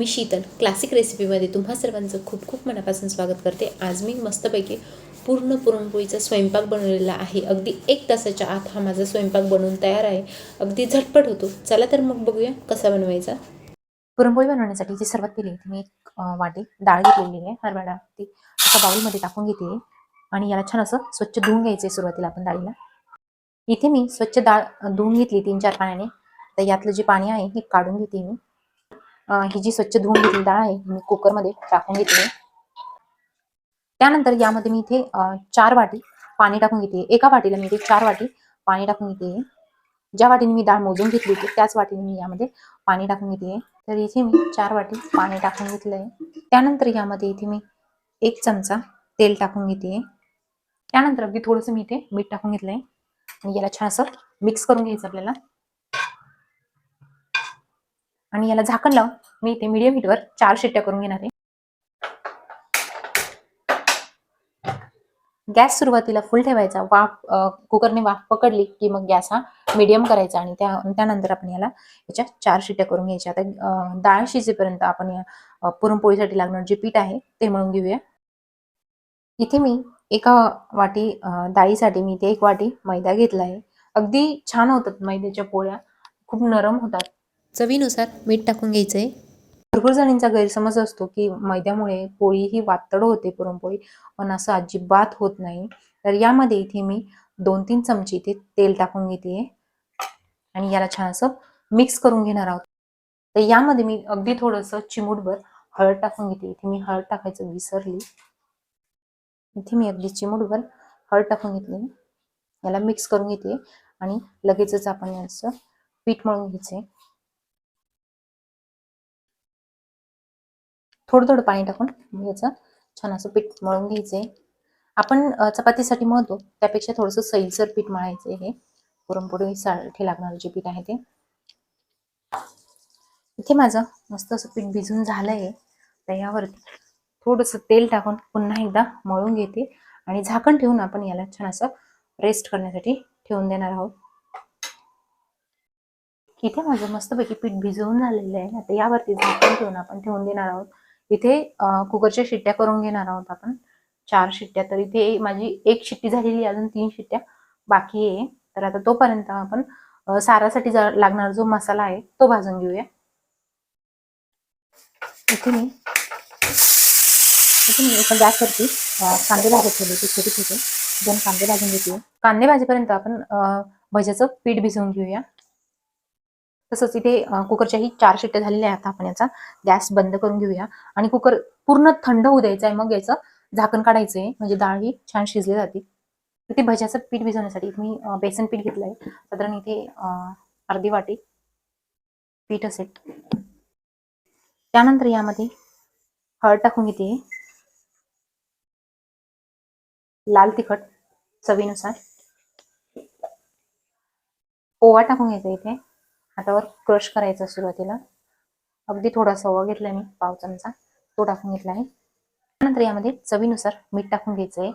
मी Sheetal classic रेसिपीमध्ये तुम्हा सर्वांचं खूप खूप मनापासून स्वागत करते. आज मी मस्तपैकी पूर्ण पुरणपोळीचा स्वयंपाक बनवलेला आहे. अगदी एक तासाच्या आत हा माझा स्वयंपाक बनवून तयार आहे. अगदी झटपट होतो. चला तर मग बघूया कसा बनवायचा. पुरणपोळी बनवण्यासाठी जी सर्वात पहिली मी एक वाटी डाळ घेतलेली आहे हरभरा डाळ ती एका बाउलमध्ये टाकून घेते. आणि याला छान असं स्वच्छ धुवून घ्यायचं आहे सुरुवातीला आपण डाळीला. इथे मी स्वच्छ डाळ धुवून घेतली तीन चार पाण्याने. तर यातलं जे पाणी आहे हे काढून घेते मी. ही जी स्वच्छ धुवून घेतली डाळ आहे मी कुकरमध्ये टाकून घेतली. त्यानंतर यामध्ये मी इथे चार वाटी पाणी टाकून घेते. एका वाटीला मी इथे चार वाटी पाणी टाकून घेते. ज्या वाटीने मी डाळ मोजून घेतली होती त्याच वाटीने मी यामध्ये पाणी टाकून घेते. तर इथे मी चार वाटी पाणी टाकून घेतलंय. त्यानंतर यामध्ये इथे मी एक चमचा तेल टाकून घेते. त्यानंतर अगदी थोडंसं मी इथे मीठ टाकून घेतलंय. आणि याला छान असं मिक्स करून घ्यायचं आपल्याला. आणि याला झाकण लावून मी इथे मीडियम हीटवर चार शिट्ट्या करून घेणार आहे. गॅस सुरुवातीला फुल ठेवायचा. वाफ कुकरने वाफ पकडली की मग गॅस हा मीडियम करायचा आणि त्या त्यानंतर आपण याला याच्या चार शिट्ट्या करून घ्यायच्या. आता डाळ शिजेपर्यंत आपण पुरणपोळीसाठी लागणार जे पीठ आहे ते म्हणून घेऊया. इथे मी एका वाटी डाळीसाठी मी इथे एक वाटी मैदा घेतला आहे. अगदी छान होतात मैद्याच्या पोळ्या. खूप नरम होतात. चवीनुसार मीठ टाकून घ्यायचंय. भरपूर जणींचा गैरसमज असतो की मैद्यामुळे पोळी ही वातड होते पुरणपोळी. पण असं अजिबात होत नाही. तर यामध्ये इथे मी दोन तीन चमचे इथे तेल टाकून घेते आणि याला छान असं मिक्स करून घेणार आहोत. तर यामध्ये मी अगदी थोडंसं चिमूटभर हळद टाकून घेते. इथे मी हळद टाकायचं विसरली. इथे मी अगदी चिमूटभर हळद टाकून घेतली. याला मिक्स करून घेते. आणि लगेचच आपण याचं पीठ मळून घ्यायचंय. थोडं थोडं पाणी टाकून याचं छान असं पीठ मळून घ्यायचंय आपण चपातीसाठी मळतो त्यापेक्षा थोडंसं सैलसर पीठ मळायचं हे पुरणपोळी साठी लागणारं जे पीठ आहे ते. इथे माझं मस्त असं पीठ भिजून झालंय तर यावरती थोडंसं तेल टाकून पुन्हा एकदा मळून घेते. आणि झाकण ठेवून आपण याला छान असं रेस्ट करण्यासाठी ठेवून देणार आहोत. इथे माझं मस्तपैकी पीठ भिजवून झालेलं आहे. आता यावरती झाकण ठेवून आपण ठेवून देणार आहोत. इथे कुकरच्या शिट्ट्या करून घेणार आहोत आपण. चार शिट्ट्या तर इथे माझी एक शिट्टी झालेली अजून तीन शिट्ट्या बाकी आहे. तर आता तोपर्यंत आपण सारासाठी लागणार लागणारा जो मसाला आहे तो भाजून घेऊया. इथे मी इथे मी एका गॅसवरती कांदे भाजत ठेवले होते छोटे छोटे दोन कांदे भाजून घेतले. कांदे भाजीपर्यंत आपण भज्याचं पीठ भिजवून घेऊया. तसंच इथे कुकरच्याही चार शिट्ट्या झालेल्या आहेत आपण याचा. गॅस बंद करून घेऊया. आणि कुकर पूर्ण थंड होऊ द्यायचा आहे मग याचं झाकण काढायचं आहे म्हणजे डाळ ही छान शिजली जाते. इथे भज्याचं पीठ भिजवण्यासाठी मी बेसन पीठ घेतलं आहे साधारण इथे अर्धी वाटी पीठ असेल. त्यानंतर यामध्ये हळद टाकून घेते. लाल तिखट चवीनुसार. ओवा टाकून घ्यायचा इथे. हातावर क्रश करायचा सुरुवातीला. अगदी थोडासा ओवा घेतलाय मी पाव चमचा. तो टाकून घेतला आहे. त्यानंतर यामध्ये चवीनुसार मीठ टाकून घ्यायचं आहे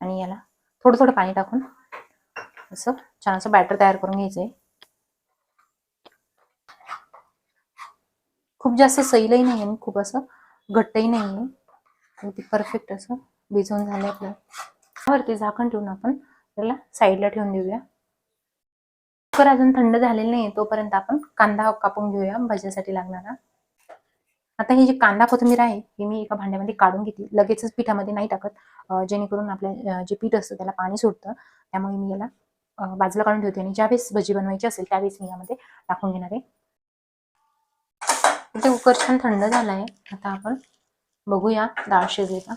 आणि याला थोडं थोडं पाणी टाकून असं छान असं बॅटर तयार करून घ्यायचंय. खूप जास्त सैलही नाही आणि खूप असं घट्टही नाही आहे अगदी परफेक्ट असं भिजवून झालं आपलं. वरती झाकण ठेवून आपण त्याला साईडला ठेवून देऊया. कुकर अजून थंड झालेलं नाही तोपर्यंत आपण कांदा कापून घेऊया भज्यासाठी लागणारा. आता ही जी कांदा कोथिंबीर आहे ही मी एका भांड्यामध्ये काढून घेतली. लगेचच पिठामध्ये नाही टाकत जेणेकरून आपल्या जे पीठ असतं त्याला पाणी सुटतं त्यामुळे मी याला बाजूला काढून ठेवते आणि ज्यावेळेस भजी बनवायची असेल त्यावेळेस मी यामध्ये टाकून घेणार आहे. इथे कुकर छान थंड झाला आहे आता आपण बघूया डाळ शिजली का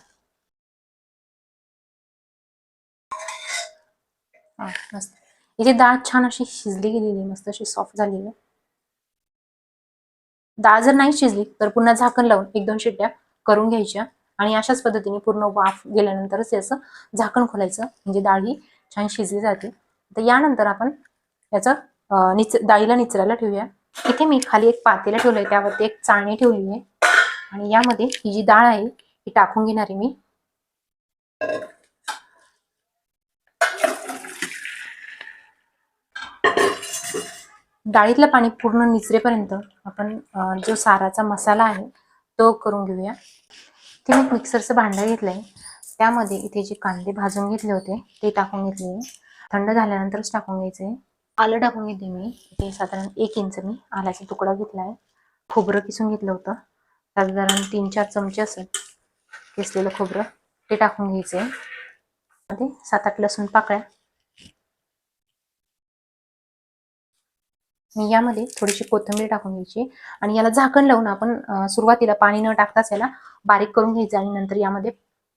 हा मस्त. इथे डाळ छान अशी शिजली गेलेली आहे मस्त अशी सॉफ्ट झालेली आहे डाळ जर नाही शिजली तर पुन्हा झाकण लावून एक दोन शिट्ट्या करून घ्यायच्या आणि अशाच पद्धतीने पूर्ण वाफ गेल्यानंतरच याचं झाकण खोलायचं म्हणजे डाळ ही छान शिजली जाते तर यानंतर आपण याचं निच डाळीला निचरायला ठेवूया इथे मी खाली एक पातेला ठेवलंय त्यावरती एक चाळणी ठेवली आहे आणि यामध्ये ही जी डाळ आहे ही टाकून घेणार आहे मी डाळीतलं पाणी पूर्ण निचरेपर्यंत आपण जो साराचा मसाला आहे तो करून घेऊया. ते मी मिक्सरचं भांडं घेतलंय. त्यामध्ये इथे जे कांदे भाजून घेतले होते ते टाकून घेतले. थंड झाल्यानंतरच टाकून घ्यायचे. आलं टाकून घेते मी. इथे साधारण एक इंच मी आल्याचा तुकडा घेतलाय. खोबरं किसून घेतलं होतं. साधारण तीन चार चमचे असेल किसलेलं खोबरं ते टाकून घ्यायचे. मध्ये सात आठ लसूण पाकळ्या आणि यामध्ये थोडीशी कोथिंबीर टाकून घ्यायची आणि याला झाकण लावून आपण सुरुवातीला पाणी न टाकताच याला बारीक करून घ्यायचं आणि नंतर यामध्ये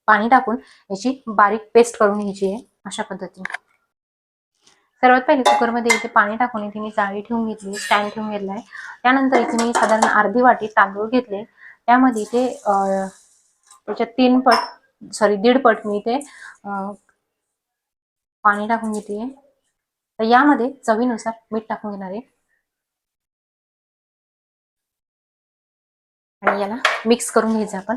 पाणी टाकून याची बारीक पेस्ट करून घ्यायची आहे अशा पद्धतीने. सर्वात पहिले कुकरमध्ये इथे पाणी टाकून इथे मी जाळी ठेवून घेतली स्टँड ठेवून घेतलाय त्यानंतर इथे मी साधारण अर्धी वाटी तांदूळ घेतले. त्यामध्ये इथे त्याच्या तीन पट सॉरी दीड पट मी इथे पाणी टाकून घेते तर यामध्ये चवीनुसार मीठ टाकून घेणार आहे. आणि याला मिक्स करून घ्यायचं आपण.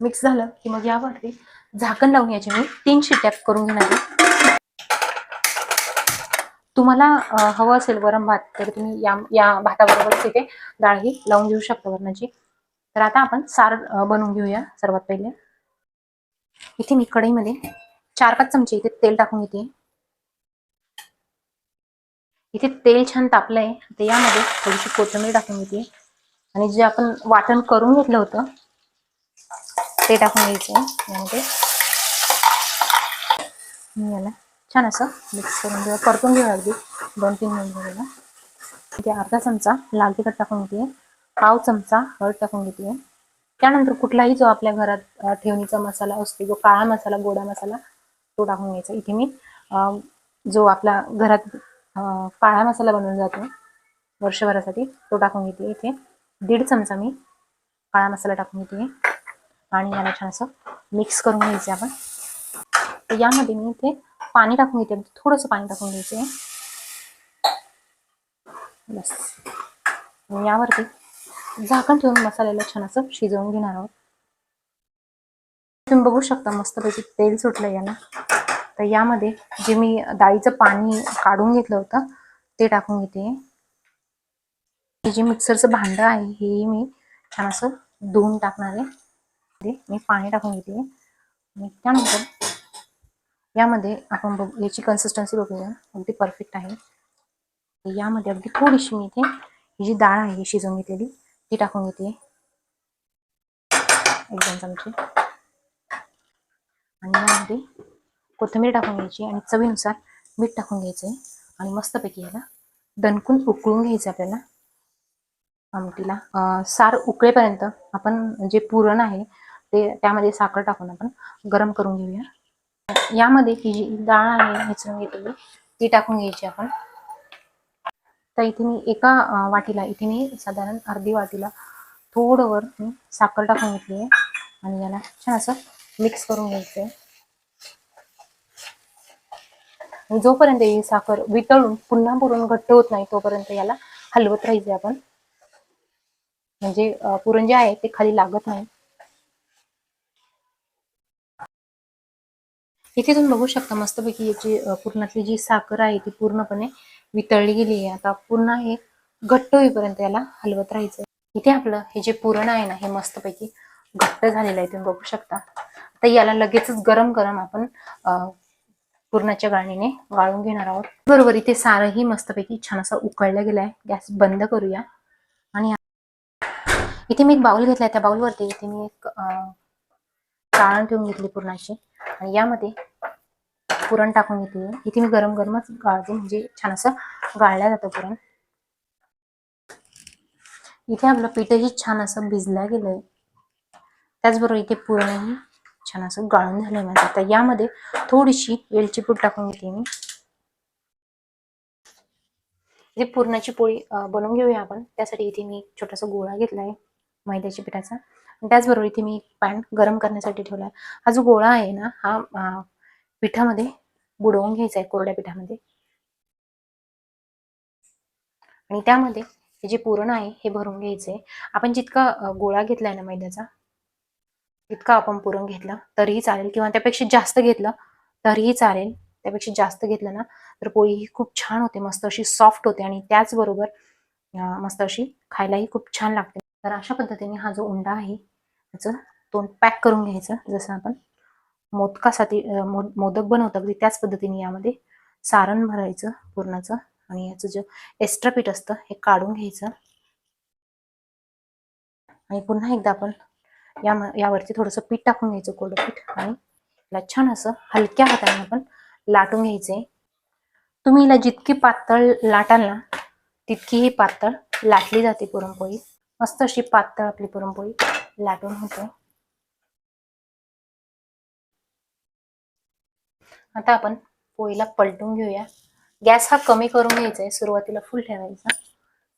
मिक्स झालं की मग यावरती झाकण लावून याचे मी. तीन शिट्या करून घेणार आहे. तुम्हाला हवं असेल वरम भात तर तुम्ही या या भाताबरोबर तिथे डाळही लावून घेऊ शकता वरणाची. तर आता आपण सार बनवून घेऊया सर्वात पहिले. इथे मी कढईमध्ये चार पाच चमचे इथे तेल टाकून घेते. इथे तेल छान तापलंय. तर यामध्ये थोडीशी कोथिंबीर टाकून घेते. आणि जे आपण वाटण करून घेतलं होतं ते टाकून घ्यायचं यामध्ये याला छान असं मिक्स करून घेऊ परतून घेऊ अगदी. दोन तीन मिनिटाला इथे अर्धा चमचा लाल तिखट टाकून घेते. पाव चमचा हळद टाकून घेते. त्यानंतर कुठलाही जो आपल्या घरात ठेवणीचा मसाला असतो जो काळा मसाला गोडा मसाला तो टाकून घ्यायचा. इथे मी जो आपला घरात काळा मसाला बनवून जातो. वर्षभरासाठी तो टाकून घेते इथे. दीड चमचा मी काळा मसाला टाकून घेते. आणि याला छान असं मिक्स करून घ्यायचं आपण. तर यामध्ये मी इथे पाणी टाकून घेते. म्हणजे थोडंसं पाणी टाकून घ्यायचे बस. यावरती झाकण ठेवून मसाल्याला छान असं शिजवून घेणार आहोत. तुम्ही बघू शकता मस्तपैकी तेल सुटलं याला तर यामध्ये जे मी डाळीचं पाणी काढून घेतलं होतं ते टाकून घेते. हे जे मिक्सरचं भांडं आहे हे मी छान असं धुवून टाकणार आहे. मी पाणी टाकून घेते. आणि त्यानंतर यामध्ये आपण बघू याची कन्सिस्टन्सी बघूया. अगदी परफेक्ट आहे. यामध्ये अगदी थोडीशी मी इथे ही जी डाळ आहे शिजवून घेतलेली ती टाकून घेते. एकदम चमचे. आणि यामध्ये कोथिंबीर टाकून घ्यायची आणि चवीनुसार मीठ टाकून घ्यायचं आणि मस्तपैकी याला दणकून उकळून घ्यायचं आपल्याला. आमटीला. सार उकळेपर्यंत आपण जे पुरण आहे ते त्यामध्ये साखर टाकून आपण गरम करून घेऊया. यामध्ये ही जी डाळ आहे मिसळून घेतलेली ती टाकून घ्यायची आपण. तर इथे मी एका वाटीला इथे मी साधारण अर्धी वाटीला थोडंवर मी साखर टाकून घेतली आहे. आणि याला छान असं मिक्स करून घ्यायचं आहे आणि जोपर्यंत ही साखर वितळून पुन्हा पुरण घट्ट होत नाही तोपर्यंत याला हलवत राहायचे आपण. म्हणजे पुरण जे आहे ते खाली लागत नाही. इथे तुम्ही बघू शकता मस्तपैकी याची पुरणातली जी साखर आहे ती पूर्णपणे वितळली गेली आहे. आता पुन्हा हे घट्ट होईपर्यंत याला हलवत राहायचं इथे आपलं हे जे पुरण आहे ना हे मस्तपैकी घट्ट झालेलं आहे तुम्ही बघू शकता. तर याला लगेचच गरम गरम आपण पुरणाच्या गाळणीने गाळून घेणार आहोत. बरोबर इथे सारंही मस्तपैकी छान असं उकळलं गेलं आहे गॅस बंद करूया. आणि इथे मी एक बाउल घेतलाय. त्या बाउलवरती इथे मी एक अं, चाळण ठेवून घेतली पुरणाची. आणि यामध्ये पुरण टाकून घेतली इथे मी गरम गरमच गाळते. म्हणजे छान असं गाळलं जातं पुरण. इथे आपलं पीठही छान असं भिजलं गेलंय. त्याचबरोबर इथे पुरणही छान असं गाळून झालंय माझं. आता यामध्ये थोडीशी वेलची पूड टाकून घेते मी. इथे पुरणाची पोळी बनवून घेऊया आपण. त्यासाठी इथे मी एक छोटासा गोळा घेतलाय मैद्याच्या पिठाचा. त्याचबरोबर इथे मी पॅन गरम करण्यासाठी ठेवलाय. हा जो गोळा आहे ना हा पिठामध्ये बुडवून घ्यायचा आहे कोरड्या पिठामध्ये. आणि त्यामध्ये हे जे पुरण आहे हे भरून घ्यायचंय. आपण जितका गोळा घेतलाय ना मैद्याचा इतका आपण पुरण घेतलं तरीही चालेल. किंवा त्यापेक्षा जास्त घेतलं तरीही चालेल. त्यापेक्षा जास्त घेतलं ना तर पोळी ही खूप छान होते. मस्त अशी सॉफ्ट होते. आणि त्याचबरोबर मस्त अशी खायलाही खूप छान लागते. तर अशा पद्धतीने हा जो उंडा आहे त्याचं तोंड पॅक करून घ्यायचं. जसं आपण मोदकासाठी मोदक बनवतो अगदी त्याच पद्धतीने यामध्ये सारण भरायचं पूर्णाचं. आणि याचं जे एक्स्ट्रा पीठ असतं हे काढून घ्यायचं. आणि पुन्हा एकदा आपण या यावरती थोडंसं पीठ टाकून घ्यायचं कोरडं पीठ आणि याला छान असं हलक्या हाताने आपण लाटून घ्यायचे. तुम्ही हिला जितकी पातळ लाटाल ना तितकी ही पातळ लाटली जाते पुरणपोळी. मस्त अशी पातळ आपली पुरणपोळी लाटून होते. आता आपण पोळीला पलटून घेऊया. गॅस हा कमी करून घ्यायचा आहे सुरुवातीला फुल ठेवायचा.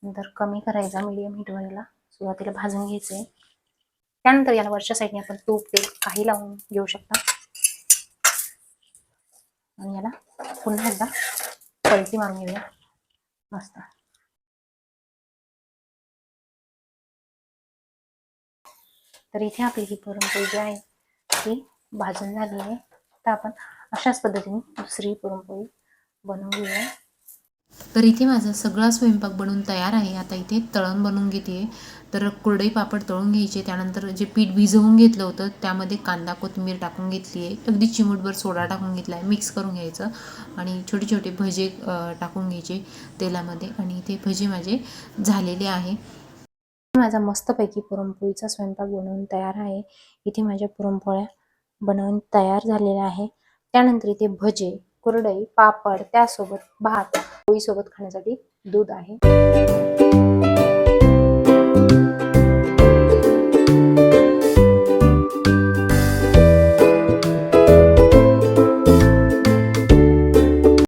नंतर कमी करायचा मीडियम हीटवरला सुरुवातीला भाजून घ्यायचंय त्यानंतर याला वरच्या साईडने आपण तूप तेल काही लावून घेऊ शकता. आणि याला पुन्हा एकदा पलटी मारून घेऊया. मस्त. तर इथे आपली ही पुरणपोळी जी आहे ती भाजून झाली आहे. तर आपण अशाच पद्धतीने दुसरी पुरणपोळी बनवून घेऊया. तर इथे माझा सगळा स्वयंपाक बनवून तयार आहे. आता इथे तळण बनवून घेते तर कुरडई पापड तळून घ्यायचे. त्यानंतर जे पीठ भिजवून घेतलं होतं त्यामध्ये कांदा कोथिंबीर टाकून घेतली आहे. अगदी चिमूटभर सोडा टाकून घेतला आहे मिक्स करून घ्यायचं. आणि छोटे छोटे भजे टाकून घ्यायचे तेलामध्ये. आणि इथे भजे माझे झालेले आहे. माझा मस्तपैकी पुरणपोळीचा स्वयंपाक बनवून तयार आहे. इथे माझ्या पुरणपोळ्या बनवून तयार झालेल्या आहे. त्यानंतर इथे भजे. कुरडई पापड त्यासोबत भात पोळीसोबत खाण्यासाठी दूध आहे.